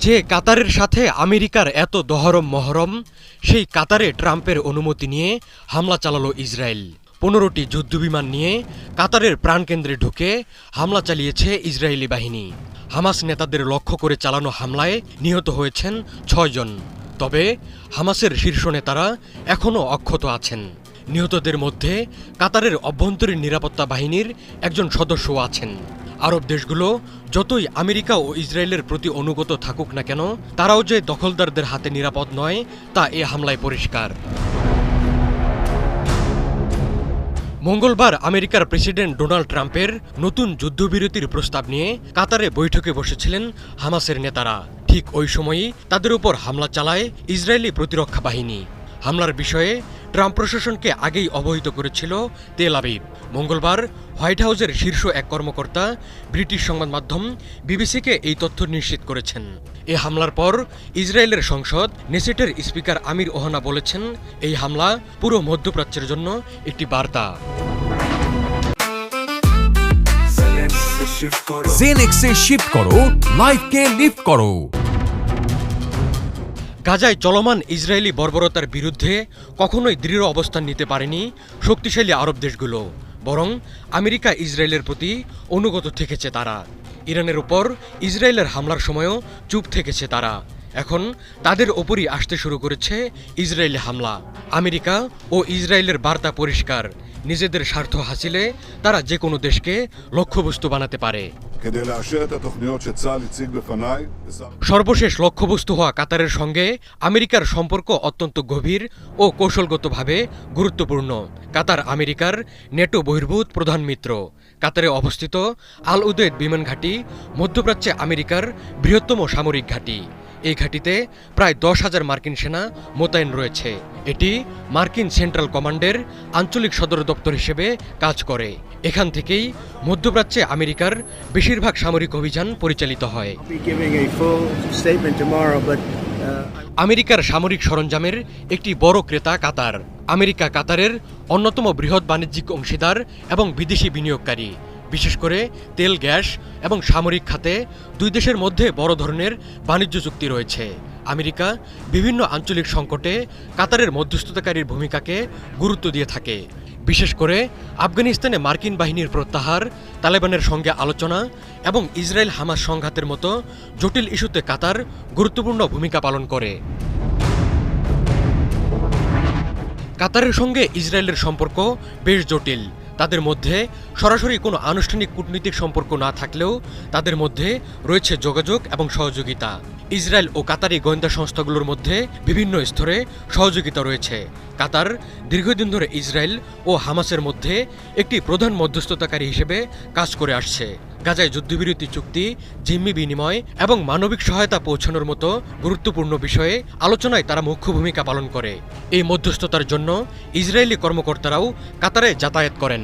যে কাতারের সাথে আমেরিকার এত দহরম মহরম, সেই কাতারে ট্রাম্পের অনুমতি নিয়ে হামলা চালালো ইসরায়েল। পনেরোটি যুদ্ধবিমান নিয়ে কাতারের প্রাণকেন্দ্রে ঢুকে হামলা চালিয়েছে ইসরায়েলি বাহিনী। হামাস নেতাদের লক্ষ্য করে চালানো হামলায় নিহত হয়েছেন ছয়জন তবে হামাসের শীর্ষ নেতারা এখনও অক্ষত আছেন। নিহতদের মধ্যে কাতারের অভ্যন্তরীণ নিরাপত্তা বাহিনীর একজন সদস্যও আছেন। আরব দেশগুলো যতই আমেরিকা ও ইসরায়েলের প্রতি অনুগত থাকুক না কেন, তারাও যে দখলদারদের হাতে নিরাপদ নয়, তা এ হামলায় পরিষ্কার। মঙ্গলবার আমেরিকার প্রেসিডেন্ট ডোনাল্ড ট্রাম্পের নতুন যুদ্ধবিরতির প্রস্তাব নিয়ে কাতারে বৈঠকে বসেছিলেন হামাসের নেতারা। ঠিক ওই সময়ই তাদের উপর হামলা চালায় ইসরায়েলি প্রতিরক্ষা বাহিনী। হামলার বিষয়ে ট্রাম্প প্রশাসনকে আগেই অবহিত করেছিল তেল আবিব। মঙ্গলবার হোয়াইট হাউসের শীর্ষ এক কর্মকর্তা, ব্রিটিশ সংবাদ মাধ্যম বিবিসিকে এই তথ্য নিশ্চিত করেছেন। এ হামলার পর ইসরায়েলের সংসদ নেসেটের স্পিকার আমির ওহানা বলেছেন, এই হামলা পুরো মধ্যপ্রাচ্যের জন্য একটি বার্তা। জেনেক্সে শিফট করো লাইফকে লিফট করো। গাজায় চলমান ইসরায়েলি বর্বরতার বিরুদ্ধে কখনোই দৃঢ় অবস্থান নিতে পারেনি শক্তিশালী আরব দেশগুলো, বরং আমেরিকা ইসরায়েলের প্রতি অনুগত থেকেছে তারা। ইরানের উপর ইসরায়েলের হামলার সময়ও চুপ থেকেছে তারা। এখন তাদের ওপরই আসতে শুরু করেছে ইসরায়েলি হামলা। আমেরিকা ও ইসরায়েলের বার্তা পরিষ্কার। নিজেদের স্বার্থ হাসিলে তারা যে কোনো দেশকে লক্ষ্যবস্তু বানাতে পারে। সর্বশেষ লক্ষ্যবস্তু হওয়া কাতারের সঙ্গে আমেরিকার সম্পর্ক অত্যন্ত গভীর ও কৌশলগতভাবে গুরুত্বপূর্ণ। কাতার আমেরিকার নেটো বহির্ভূত প্রধান মিত্র। কাতারে অবস্থিত আল উদেদ বিমান ঘাঁটি মধ্যপ্রাচ্যে আমেরিকার বৃহত্তম সামরিক ঘাঁটি। এই ঘাঁটিতে প্রায় দশ হাজার মার্কিন সেনা মোতায়েন রয়েছে। এটি মার্কিন সেন্ট্রাল কমান্ডের আঞ্চলিক সদর দপ্তর হিসেবে কাজ করে। এখান থেকেই মধ্যপ্রাচ্যে আমেরিকার বেশিরভাগ সামরিক অভিযান পরিচালিত হয়। Uh, আমেরিকার সামরিক সরঞ্জামের একটি বড় ক্রেতা কাতার। আমেরিকা কাতারের অন্যতম বৃহৎ বাণিজ্যিক অংশীদার এবং বিদেশি বিনিয়োগকারী। বিশেষ করে তেল, গ্যাস এবং সামরিক খাতে দুই দেশের মধ্যে বড় ধরনের বাণিজ্য চুক্তি রয়েছে। আমেরিকা বিভিন্ন আঞ্চলিক সংকটে কাতারের মধ্যস্থতাকারীর ভূমিকাকে গুরুত্ব দিয়ে থাকে। বিশেষ করে আফগানিস্তানে মার্কিন বাহিনীর প্রত্যাহার, তালেবানের সঙ্গে আলোচনা এবং ইসরায়েল হামাস সংঘাতের মতো জটিল ইস্যুতে কাতার গুরুত্বপূর্ণ ভূমিকা পালন করে। কাতারের সঙ্গে ইসরায়েলের সম্পর্ক বেশ জটিল। তাদের মধ্যে সরাসরি কোনো আনুষ্ঠানিক কূটনৈতিক সম্পর্ক না থাকলেও তাদের মধ্যে রয়েছে যোগাযোগ এবং সহযোগিতা। ইসরায়েল ও কাতারি গোয়েন্দা সংস্থাগুলোর মধ্যে বিভিন্ন স্তরে সহযোগিতা রয়েছে। কাতার দীর্ঘদিন ধরে ইসরায়েল ও হামাসের মধ্যে একটি প্রধান মধ্যস্থতাকারী হিসেবে কাজ করে আসছে। গাজায় যুদ্ধবিরতি চুক্তি, জিম্মি বিনিময় এবং মানবিক সহায়তা পৌঁছানোর মতো গুরুত্বপূর্ণ বিষয়ে আলোচনায় তারা মুখ্য ভূমিকা পালন করে। এই মধ্যস্থতার জন্য ইসরায়েলি কর্মকর্তারাও কাতারে যাতায়াত করেন।